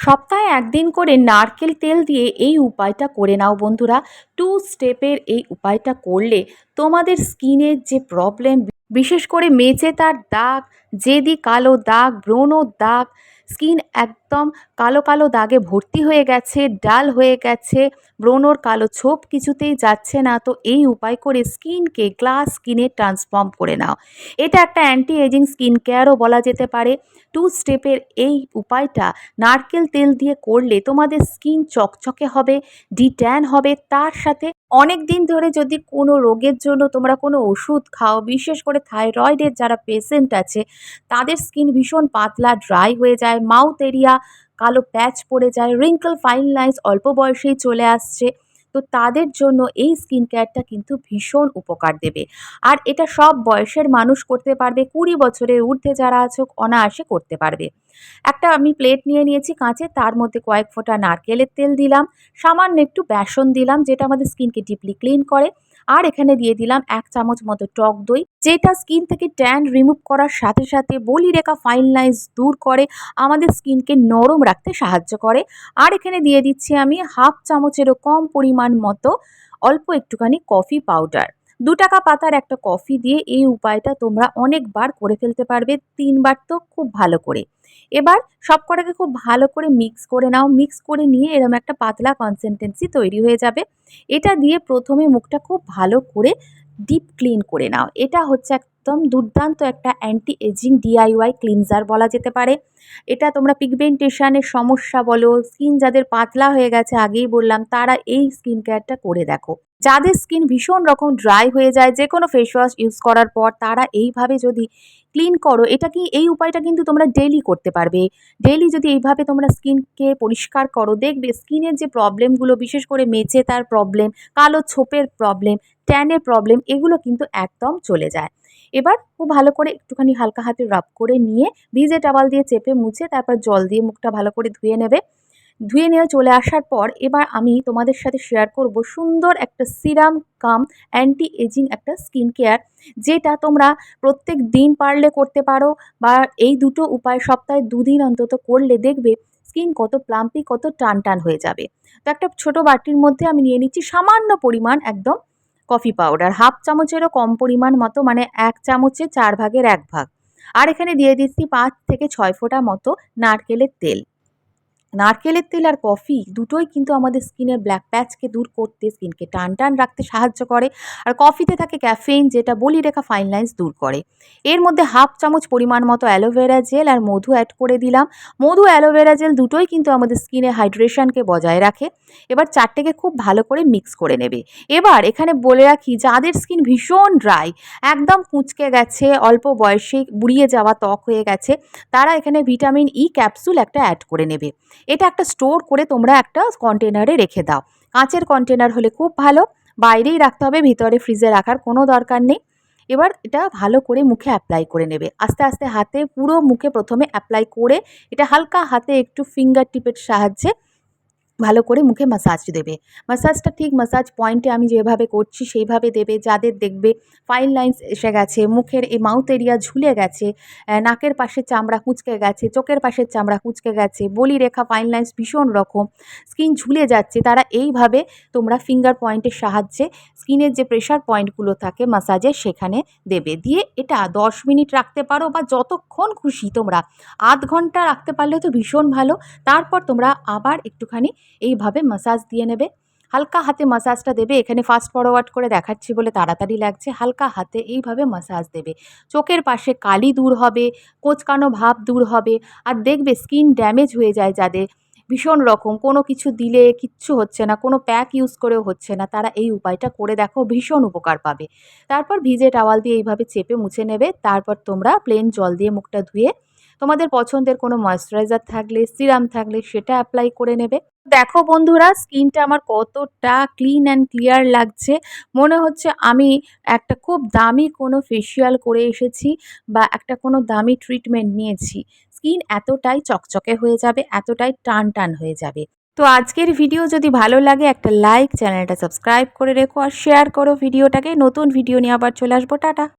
সপ্তাহে একদিন করে নারকেল তেল দিয়ে এই উপায়টা করে নাও বন্ধুরা। টু স্টেপের এই উপায়টা করলে তোমাদের স্কিনের যে প্রবলেম বিশেষ করে মেচে তার দাগ জেদি কালো দাগ, ব্রণ দাগ স্কিন একদম কালো কালো দাগে ভর্তি হয়ে গেছে, ডাল হয়ে গেছে, ব্রণর কালো ছোপ কিছুতেই যাচ্ছে না। তো এই উপায় করে স্কিনকে গ্লাস স্কিনে ট্রান্সফর্ম করে নাও। এটা একটা অ্যান্টি এজিং স্কিন কেয়ারও বলা যেতে পারে। টু স্টেপের এই উপায়টা নারকেল তেল দিয়ে করলে তোমাদের স্কিন চকচকে হবে, ডিট্যান হবে, তার সাথে অনেক দিন ধরে যদি কোনো রোগের জন্য তোমরা কোনো ওষুধ খাও, বিশেষ করে থাইরয়েডের যারা পেশেন্ট আছে, তাদের স্কিন ভীষণ পাতলা ড্রাই হয়ে যায় মাউথ এরিয়া কালো প্যাচ পড়ে যায় রিঙ্কল ফাইন লাইন্স অল্প বয়সেই চলে আসছে, তো তাদের জন্য এই স্কিন কেয়ারটা কিন্তু ভীষণ উপকার দেবে। আর এটা সব বয়সের মানুষ করতে পারবে, কুড়ি বছরের ঊর্ধ্বে যারা আছে, অনায়াসে করতে পারবে। একটা আমি প্লেট নিয়ে নিয়েছি কাঁচে, তার মধ্যে কয়েক ফোঁটা নারকেলের তেল দিলাম, সামান্য একটু বেসন দিলাম, যেটা আমাদের স্কিনকে ডিপলি ক্লিন করে, আর এখানে দিয়ে দিলাম এক চামচ মতো টক দই, যেটা স্কিন থেকে ট্যান রিমুভ করার সাথে সাথে বলি রেখা ফাইন লাইন্স দূর করে, আমাদের স্কিনকে নরম রাখতে সাহায্য করে, আর এখানে দিয়ে দিচ্ছি আমি হাফ চামচেরও কম পরিমাণ মতো অল্প একটুখানি কফি পাউডার দু টাকা পাতার একটা কফি দিয়ে এই উপায়টা তোমরা অনেকবার করে ফেলতে পারবে, তিনবার তো খুব ভালো করে। এবার সব কটাকে খুব ভালো করে মিক্স করে নাও মিক্স করে নিয়ে এরম একটা পাতলা কনসিস্টেন্সি তৈরি হয়ে যাবে। এটা দিয়ে প্রথমে মুখটা খুব ভালো করে ডিপ ক্লিন করে নাও। এটা হচ্ছে একদম দুর্দান্ত একটা অ্যান্টি এজিং ডিআইওয়াই ক্লিনজার বলা যেতে পারে। এটা তোমরা পিগমেন্টেশনের সমস্যা বলো স্কিন যাদের পাতলা হয়ে গেছে, আগেই বললাম, তারা এই স্কিন কেয়ারটা করে দেখো। যাদের স্কিন ভীষণ রকম ড্রাই হয়ে যায় যে কোনো ফেস ওয়াশ ইউজ করার পর তারা এইভাবে যদি ক্লিন করো, এটা কি, এই উপায়টা কিন্তু তোমরা ডেলি করতে পারবে। ডেলি যদি এইভাবে তোমরা স্কিনকে পরিষ্কার করো, দেখবে স্কিনের যে প্রবলেমগুলো বিশেষ করে মেচে তার প্রবলেম কালো ছোপের প্রবলেম ট্যানের প্রবলেম এগুলো কিন্তু একদম চলে যায়। এবার খুব ভালো করে একটুখানি হালকা হাতে রাব করে নিয়ে ভিজে টাওয়াল দিয়ে চেপে মুছে তারপর জল দিয়ে মুখটা ভালো করে ধুয়ে নেবে। ধুয়ে নিয়ে চলে আসার পর এবার আমি তোমাদের সাথে শেয়ার করব সুন্দর একটা সিরাম কাম অ্যান্টি এজিং একটা স্কিন কেয়ার যেটা তোমরা প্রত্যেক দিন পারলে করতে পারো বা এই দুটো উপায় সপ্তাহে দুদিন অন্তত করলে দেখবে স্কিন কত প্লাম্পি কত টান টান হয়ে যাবে। তো একটা ছোট বাটির মধ্যে আমি নিয়ে নিচ্ছি সামান্য পরিমাণ একদম কফি পাউডার হাফ চামচেরও কম পরিমাণ মতো মানে এক চামচে চার ভাগের এক ভাগ। আর এখানে দিয়ে দিচ্ছি পাঁচ থেকে ছয় ফোঁটা মতো নারকেলের তেল। নারকেলের তেল আর কফি দুটোই কিন্তু আমাদের স্কিনের ব্ল্যাক প্যাচকে দূর করতে, স্কিনকে টান টান রাখতে সাহায্য করে। আর কফিতে থাকে ক্যাফেইন যেটা বলি রেখা ফাইন লাইন্স দূর করে। এর মধ্যে হাফ চামচ পরিমাণ মতো অ্যালোভেরা জেল আর মধু অ্যাড করে দিলাম। মধু, অ্যালোভেরা জেল দুটোই কিন্তু আমাদের স্কিনে হাইড্রেশনকে বজায় রাখে। এবার চারটেকে খুব ভালো করে মিক্স করে নেবে। এবার এখানে বলে রাখি, যাদের স্কিন ভীষণ ড্রাই একদম কুঁচকে গেছে, অল্প বয়সে বুড়িয়ে যাওয়া ত্বক হয়ে গেছে, তারা এখানে ভিটামিন ই ক্যাপসুল একটা অ্যাড করে নেবে। এটা একটা স্টোর করে তোমরা একটা কন্টেনারে রেখে দাও। কাঁচের কন্টেনার হলে খুব ভালো, বাইরেই রাখতে হবে, ভিতরে ফ্রিজে রাখার কোনো দরকার নেই। এবার এটা ভালো করে মুখে অ্যাপ্লাই করে নেবে। আস্তে আস্তে হাতে, পুরো মুখে প্রথমে অ্যাপ্লাই করে, এটা হালকা হাতে একটু ফিঙ্গার টিপের সাহায্যে ভালো করে মুখে মাসাজ দেবে। মাসাজটা ঠিক মাসাজ পয়েন্টে আমি যেভাবে করছি সেইভাবে দেবে, যাদের দেখবে ফাইন লাইন্স এসে গেছে, মুখের এই মাউথ এরিয়া ঝুলে গেছে নাকের পাশের চামড়া কুচকে গেছে, চোখের পাশের চামড়া কুচকে গেছে, বলি রেখা ফাইন লাইন্স ভীষণ রকম স্কিন ঝুলে যাচ্ছে, তারা এইভাবে তোমরা ফিঙ্গার পয়েন্টের সাহায্যে স্কিনের যে প্রেশার পয়েন্টগুলো থাকে মাসাজের সেখানে দেবে। দিয়ে এটা দশ মিনিট রাখতে পারো বা যতক্ষণ খুশি তোমরা, আধ ঘণ্টা রাখতে পারলে তো ভীষণ ভালো, তারপর তোমরা আবার একটুখানি এইভাবে মাসাজ দিয়ে নেবে। হালকা হাতে মাসাজটা দেবে, এখানে ফাস্ট ফরওয়ার্ড করে দেখাচ্ছি বলে তাড়াতাড়ি লাগছে। হালকা হাতে এইভাবে মাসাজ দেবে। চোখের পাশে কালি দূর হবে, কোচকানো ভাব দূর হবে, আর দেখবে স্কিন ড্যামেজ হয়ে যায় যাদের। ভীষণ রকম, কোনো কিছু দিলে কিচ্ছু হচ্ছে না, কোনো প্যাক ইউজ করেও হচ্ছে না। তারা এই উপায়টা করে দেখো, ভীষণ উপকার পাবে। তারপর ভিজে টাওয়াল দিয়ে এইভাবে চেপে মুছে নেবে। তারপর তোমরা প্লেন জল দিয়ে মুখটা ধুয়ে তোমাদের পছন্দের কোনো ময়শ্চারাইজার থাকলে সিরাম থাকলে সেটা অ্যাপ্লাই করে নেবে। দেখো বন্ধুরা স্কিনটা আমার কতটা ক্লিন অ্যান্ড ক্লিয়ার লাগছে। মনে হচ্ছে আমি একটা খুব দামি কোনো ফেসিয়াল করে এসেছি বা একটা কোনো দামি ট্রিটমেন্ট নিয়েছি। স্কিন এতটাই চকচকে হয়ে যাবে, এতটাই টান টান হয়ে যাবে। তো আজকের ভিডিও যদি ভালো লাগে, একটা লাইক চ্যানেলটা সাবস্ক্রাইব করে রেখো আর শেয়ার করো ভিডিওটাকে নতুন ভিডিও নিয়ে আবার চলে আসব, টাটা।